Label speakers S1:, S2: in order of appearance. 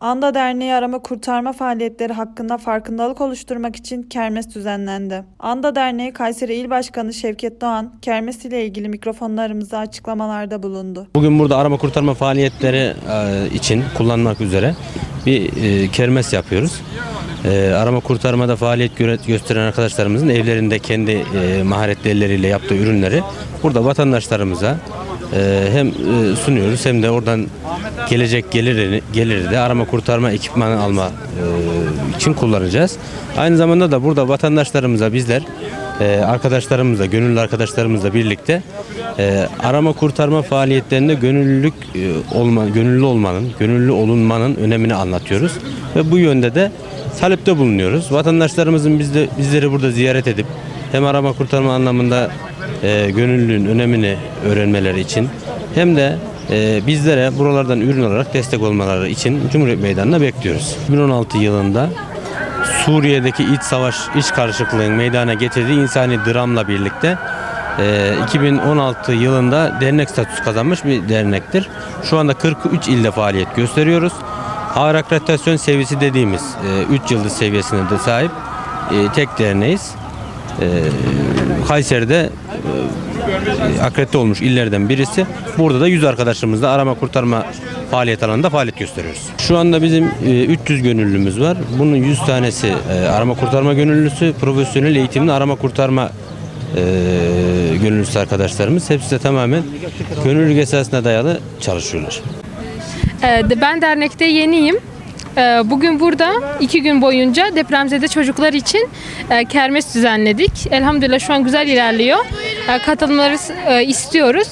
S1: Anda Derneği arama kurtarma faaliyetleri hakkında farkındalık oluşturmak için kermes düzenlendi. Anda Derneği Kayseri İl Başkanı Şevket Doğan, kermes ile ilgili mikrofonlarımıza açıklamalarda bulundu.
S2: Bugün burada arama kurtarma faaliyetleri e, için kullanmak üzere bir e, kermes yapıyoruz. E, Arama kurtarmada faaliyet gösteren arkadaşlarımızın evlerinde kendi e, maharetli elleriyle yaptığı ürünleri burada vatandaşlarımıza hem e, sunuyoruz hem de oradan gelecek geliri, geliri de arama kurtarma ekipmanı alma e, için kullanacağız. Aynı zamanda da burada vatandaşlarımıza bizler e, arkadaşlarımızla, gönüllü arkadaşlarımızla birlikte arama kurtarma faaliyetlerinde gönüllülük olma, gönüllü olmanın, gönüllü olunmanın önemini anlatıyoruz ve bu yönde de talepte bulunuyoruz. Vatandaşlarımızın bizde bizleri burada ziyaret edip hem arama kurtarma anlamında e, gönüllülüğün önemini öğrenmeleri için hem de e, bizlere buralardan ürün olarak destek olmaları için Cumhuriyet Meydanı'na bekliyoruz. 2016 yılında Suriye'deki iç savaş, iç karışıklığın meydana getirdiği insani dramla birlikte e, 2016 yılında dernek statüsü kazanmış bir dernektir. Şu anda 43 ilde faaliyet gösteriyoruz. Ağır akreditasyon seviyesi dediğimiz 3 yıldız seviyesine de sahip e, tek derneğiz. E, Kayseri'de e, akredite olmuş illerden birisi. Burada da 100 arkadaşımızla arama kurtarma faaliyet alanında faaliyet gösteriyoruz. Şu anda bizim e, 300 gönüllümüz var. Bunun 100 tanesi e, arama kurtarma gönüllüsü, profesyonel eğitimli arama kurtarma e, gönüllüsü arkadaşlarımız. Hepsi de tamamen gönüllülük esasına dayalı çalışıyorlar.
S3: Ee, Ben dernekte yeniyim. Ee, Bugün burada iki gün boyunca depremzede çocuklar için e, kermes düzenledik. Elhamdülillah şu an güzel ilerliyor. E, Katılımları e, istiyoruz.